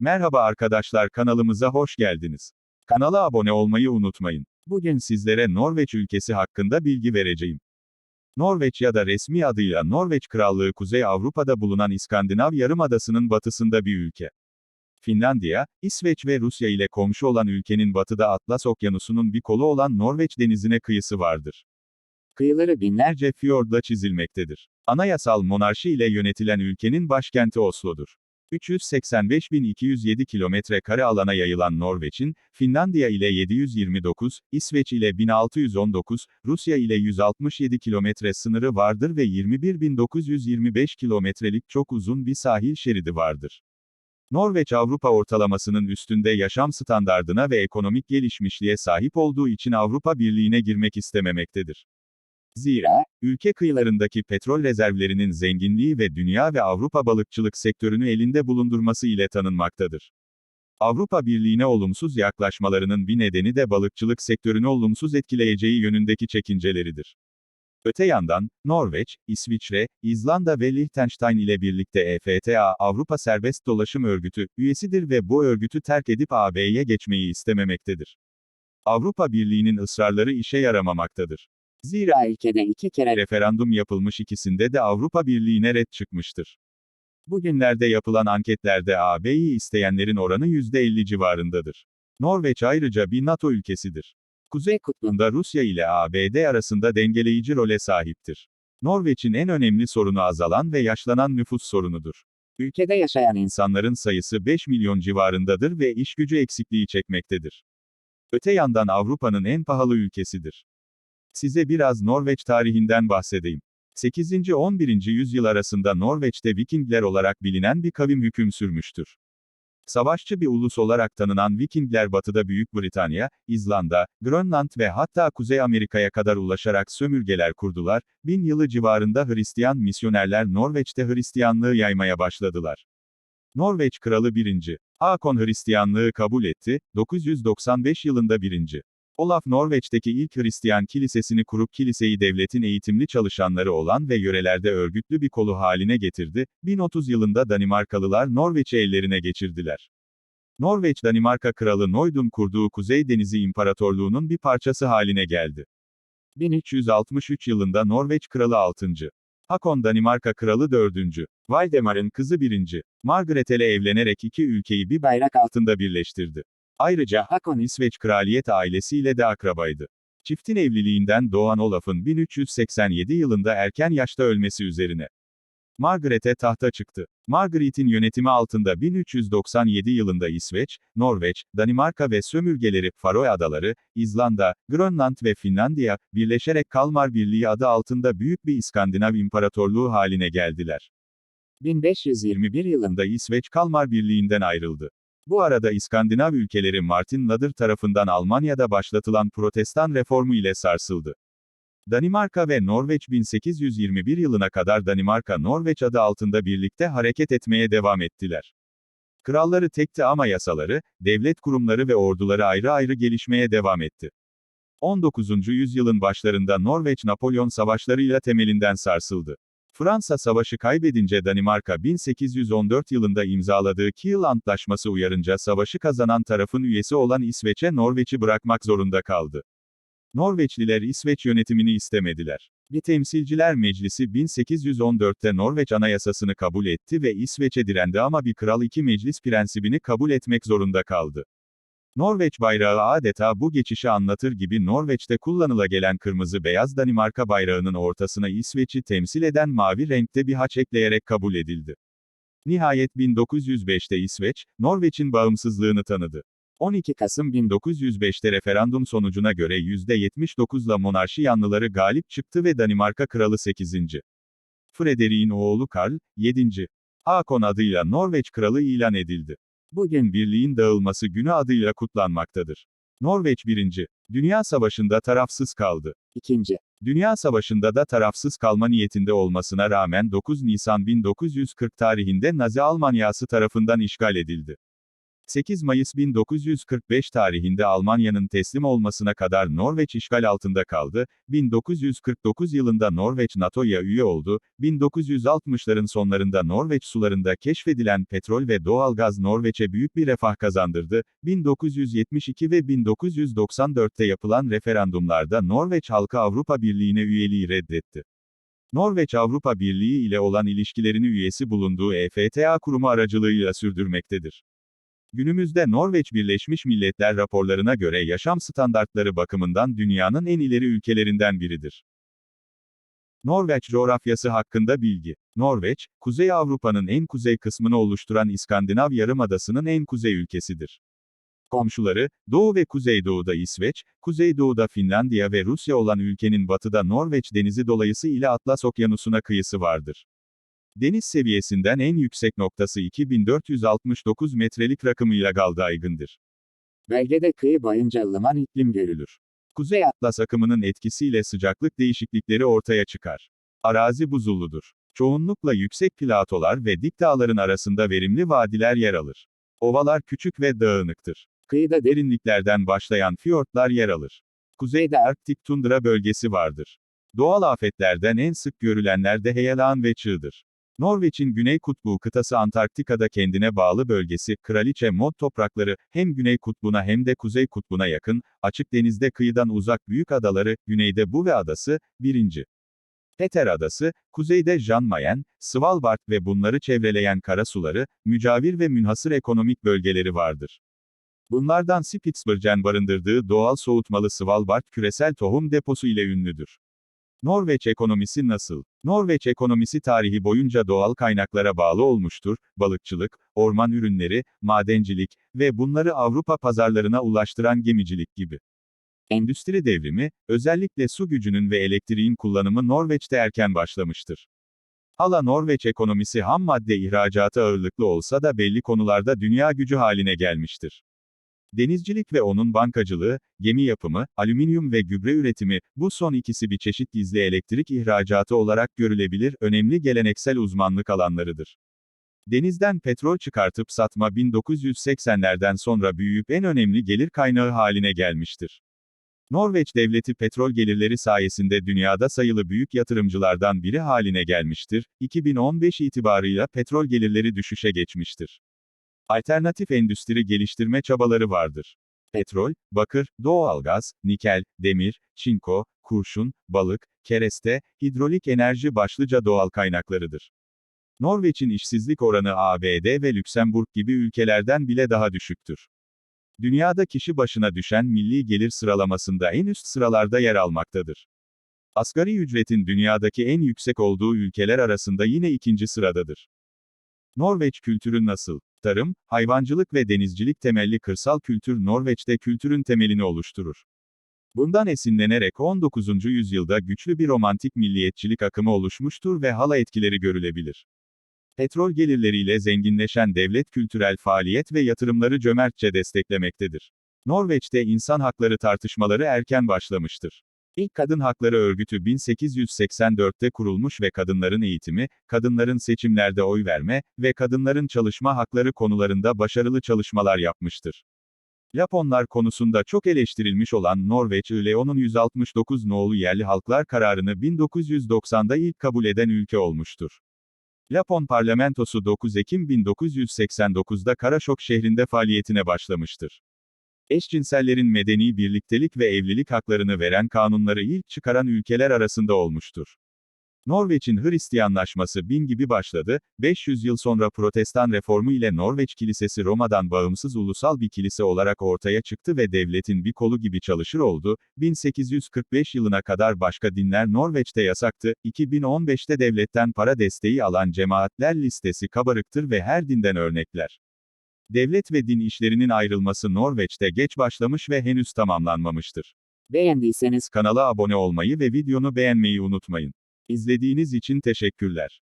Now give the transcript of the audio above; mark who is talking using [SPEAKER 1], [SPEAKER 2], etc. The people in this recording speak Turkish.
[SPEAKER 1] Merhaba arkadaşlar kanalımıza hoş geldiniz. Kanala abone olmayı unutmayın. Bugün sizlere Norveç ülkesi hakkında bilgi vereceğim. Norveç ya da resmi adıyla Norveç Krallığı Kuzey Avrupa'da bulunan İskandinav Yarımadası'nın batısında bir ülke. Finlandiya, İsveç ve Rusya ile komşu olan ülkenin batıda Atlas Okyanusu'nun bir kolu olan Norveç denizine kıyısı vardır. Kıyıları binlerce fiordla çizilmektedir. Anayasal monarşi ile yönetilen ülkenin başkenti Oslo'dur. 385.207 kilometre kare alana yayılan Norveç'in, Finlandiya ile 729, İsveç ile 1619, Rusya ile 167 kilometre sınırı vardır ve 21.925 kilometrelik çok uzun bir sahil şeridi vardır. Norveç Avrupa ortalamasının üstünde yaşam standardına ve ekonomik gelişmişliğe sahip olduğu için Avrupa Birliği'ne girmek istememektedir. Zira, ülke kıyılarındaki petrol rezervlerinin zenginliği ve dünya ve Avrupa balıkçılık sektörünü elinde bulundurması ile tanınmaktadır. Avrupa Birliği'ne olumsuz yaklaşmalarının bir nedeni de balıkçılık sektörünü olumsuz etkileyeceği yönündeki çekinceleridir. Öte yandan, Norveç, İsviçre, İzlanda ve Liechtenstein ile birlikte EFTA, Avrupa Serbest Dolaşım Örgütü, üyesidir ve bu örgütü terk edip AB'ye geçmeyi istememektedir. Avrupa Birliği'nin ısrarları işe yaramamaktadır. Zira ülkede iki kere referandum yapılmış ikisinde de Avrupa Birliği'ne red çıkmıştır. Bugünlerde yapılan anketlerde AB'yi isteyenlerin oranı %50 civarındadır. Norveç ayrıca bir NATO ülkesidir. Kuzey Kutbu'nda Rusya ile ABD arasında dengeleyici role sahiptir. Norveç'in en önemli sorunu azalan ve yaşlanan nüfus sorunudur. Ülkede yaşayan insanların sayısı 5 milyon civarındadır ve iş gücü eksikliği çekmektedir. Öte yandan Avrupa'nın en pahalı ülkesidir. Size biraz Norveç tarihinden bahsedeyim. 8. 11. yüzyıl arasında Norveç'te Vikingler olarak bilinen bir kavim hüküm sürmüştür. Savaşçı bir ulus olarak tanınan Vikingler batıda Büyük Britanya, İzlanda, Grönland ve hatta Kuzey Amerika'ya kadar ulaşarak sömürgeler kurdular, bin yılı civarında Hristiyan misyonerler Norveç'te Hristiyanlığı yaymaya başladılar. Norveç Kralı 1. Hakon Hristiyanlığı kabul etti, 995 yılında 1. Olaf Norveç'teki ilk Hristiyan kilisesini kurup kiliseyi devletin eğitimli çalışanları olan ve yörelerde örgütlü bir kolu haline getirdi, 1030 yılında Danimarkalılar Norveç'i ellerine geçirdiler. Norveç Danimarka Kralı Noydun kurduğu Kuzey Denizi İmparatorluğu'nun bir parçası haline geldi. 1363 yılında Norveç Kralı 6. Hakon Danimarka Kralı 4. Valdemar'ın kızı 1. Margaret ile evlenerek iki ülkeyi bir bayrak altında birleştirdi. Ayrıca Hakon İsveç kraliyet ailesiyle de akrabaydı. Çiftin evliliğinden doğan Olaf'ın 1387 yılında erken yaşta ölmesi üzerine. Margaret'e tahta çıktı. Margaret'in yönetimi altında 1397 yılında İsveç, Norveç, Danimarka ve sömürgeleri, Faroe Adaları, İzlanda, Grönland ve Finlandiya, birleşerek Kalmar Birliği adı altında büyük bir İskandinav İmparatorluğu haline geldiler. 1521 yılında İsveç Kalmar Birliği'nden ayrıldı. Bu arada İskandinav ülkeleri Martin Luther tarafından Almanya'da başlatılan protestan reformu ile sarsıldı. Danimarka ve Norveç 1821 yılına kadar Danimarka-Norveç adı altında birlikte hareket etmeye devam ettiler. Kralları tekti ama yasaları, devlet kurumları ve orduları ayrı ayrı gelişmeye devam etti. 19. yüzyılın başlarında Norveç Napolyon savaşlarıyla temelinden sarsıldı. Fransa savaşı kaybedince Danimarka 1814 yılında imzaladığı Kiel Antlaşması uyarınca savaşı kazanan tarafın üyesi olan İsveç'e Norveç'i bırakmak zorunda kaldı. Norveçliler İsveç yönetimini istemediler. Bir temsilciler meclisi 1814'te Norveç anayasasını kabul etti ve İsveç'e direndi ama bir kral iki meclis prensibini kabul etmek zorunda kaldı. Norveç bayrağı adeta bu geçişi anlatır gibi Norveç'te kullanıla gelen kırmızı-beyaz Danimarka bayrağının ortasına İsveç'i temsil eden mavi renkte bir haç ekleyerek kabul edildi. Nihayet 1905'te İsveç, Norveç'in bağımsızlığını tanıdı. 12 Kasım 1905'te referandum sonucuna göre %79'la monarşi yanlıları galip çıktı ve Danimarka Kralı 8. Frederik'in oğlu Karl, 7. Hakon adıyla Norveç Kralı ilan edildi. Bugün birliğin dağılması günü adıyla kutlanmaktadır. Norveç 1. Dünya Savaşı'nda tarafsız kaldı. 2. Dünya Savaşı'nda da tarafsız kalma niyetinde olmasına rağmen 9 Nisan 1940 tarihinde Nazi Almanyası tarafından işgal edildi. 8 Mayıs 1945 tarihinde Almanya'nın teslim olmasına kadar Norveç işgal altında kaldı, 1949 yılında Norveç NATO'ya üye oldu, 1960'ların sonlarında Norveç sularında keşfedilen petrol ve doğalgaz Norveç'e büyük bir refah kazandırdı, 1972 ve 1994'te yapılan referandumlarda Norveç halkı Avrupa Birliği'ne üyeliği reddetti. Norveç Avrupa Birliği ile olan ilişkilerini üyesi bulunduğu EFTA kurumu aracılığıyla sürdürmektedir. Günümüzde Norveç Birleşmiş Milletler raporlarına göre yaşam standartları bakımından dünyanın en ileri ülkelerinden biridir. Norveç coğrafyası hakkında bilgi. Norveç, Kuzey Avrupa'nın en kuzey kısmını oluşturan İskandinav Yarımadası'nın en kuzey ülkesidir. Komşuları, Doğu ve Kuzeydoğu'da İsveç, Kuzeydoğu'da Finlandiya ve Rusya olan ülkenin batıda Norveç denizi dolayısıyla Atlas Okyanusu'na kıyısı vardır. Deniz seviyesinden en yüksek noktası 2469 metrelik rakımıyla Galdaygın'dır.
[SPEAKER 2] Bölgede kıyı boyunca ılıman iklim görülür.
[SPEAKER 1] Kuzey Atlas akımının etkisiyle sıcaklık değişiklikleri ortaya çıkar. Arazi buzulludur. Çoğunlukla yüksek platolar ve dik dağların arasında verimli vadiler yer alır. Ovalar küçük ve dağınıktır.
[SPEAKER 2] Kıyıda derin
[SPEAKER 1] Derinliklerden başlayan fiyortlar yer alır. Kuzeyde Arktik tundra bölgesi vardır. Doğal afetlerden en sık görülenler de heyelan ve çığdır. Norveç'in Güney Kutbu kıtası Antarktika'da kendine bağlı bölgesi, Kraliçe Mod toprakları, hem Güney Kutbu'na hem de Kuzey Kutbu'na yakın, açık denizde kıyıdan uzak büyük adaları, güneyde Buve Adası, 1. Peter Adası, kuzeyde Jan Mayen, Svalbard ve bunları çevreleyen karasuları, mücavir ve münhasır ekonomik bölgeleri vardır. Bunlardan Spitsbergen barındırdığı doğal soğutmalı Svalbard küresel tohum deposu ile ünlüdür. Norveç ekonomisi nasıl? Norveç ekonomisi tarihi boyunca doğal kaynaklara bağlı olmuştur, balıkçılık, orman ürünleri, madencilik ve bunları Avrupa pazarlarına ulaştıran gemicilik gibi. Endüstri devrimi, özellikle su gücünün ve elektriğin kullanımı Norveç'te erken başlamıştır. Hala Norveç ekonomisi ham madde ihracatı ağırlıklı olsa da belli konularda dünya gücü haline gelmiştir. Denizcilik ve onun bankacılığı, gemi yapımı, alüminyum ve gübre üretimi, bu son ikisi bir çeşit gizli elektrik ihracatı olarak görülebilir, önemli geleneksel uzmanlık alanlarıdır. Denizden petrol çıkartıp satma 1980'lerden sonra büyüyüp en önemli gelir kaynağı haline gelmiştir. Norveç devleti petrol gelirleri sayesinde dünyada sayılı büyük yatırımcılardan biri haline gelmiştir. 2015 itibarıyla petrol gelirleri düşüşe geçmiştir. Alternatif endüstri geliştirme çabaları vardır. Petrol, bakır, doğalgaz, nikel, demir, çinko, kurşun, balık, kereste, hidrolik enerji başlıca doğal kaynaklarıdır. Norveç'in işsizlik oranı ABD ve Lüksemburg gibi ülkelerden bile daha düşüktür. Dünyada kişi başına düşen milli gelir sıralamasında en üst sıralarda yer almaktadır. Asgari ücretin dünyadaki en yüksek olduğu ülkeler arasında yine ikinci sıradadır. Norveç kültürü nasıl? Tarım, hayvancılık ve denizcilik temelli kırsal kültür Norveç'te kültürün temelini oluşturur. Bundan esinlenerek 19. yüzyılda güçlü bir romantik milliyetçilik akımı oluşmuştur ve hala etkileri görülebilir. Petrol gelirleriyle zenginleşen devlet kültürel faaliyet ve yatırımları cömertçe desteklemektedir. Norveç'te insan hakları tartışmaları erken başlamıştır. İlk kadın hakları örgütü 1884'te kurulmuş ve kadınların eğitimi, kadınların seçimlerde oy verme ve kadınların çalışma hakları konularında başarılı çalışmalar yapmıştır. Laponlar konusunda çok eleştirilmiş olan Norveç ILO'nun 169 nolu yerli halklar kararını 1990'da ilk kabul eden ülke olmuştur. Lapon parlamentosu 9 Ekim 1989'da Karaşok şehrinde faaliyetine başlamıştır. Eşcinsellerin medeni birliktelik ve evlilik haklarını veren kanunları ilk çıkaran ülkeler arasında olmuştur. Norveç'in Hristiyanlaşması bin gibi başladı, 500 yıl sonra Protestan reformu ile Norveç Kilisesi Roma'dan bağımsız ulusal bir kilise olarak ortaya çıktı ve devletin bir kolu gibi çalışır oldu, 1845 yılına kadar başka dinler Norveç'te yasaktı, 2015'te devletten para desteği alan cemaatler listesi kabarıktır ve her dinden örnekler. Devlet ve din işlerinin ayrılması Norveç'te geç başlamış ve henüz tamamlanmamıştır.
[SPEAKER 2] beğendiyseniz
[SPEAKER 1] Kanala abone olmayı ve videonu beğenmeyi unutmayın. İzlediğiniz için teşekkürler.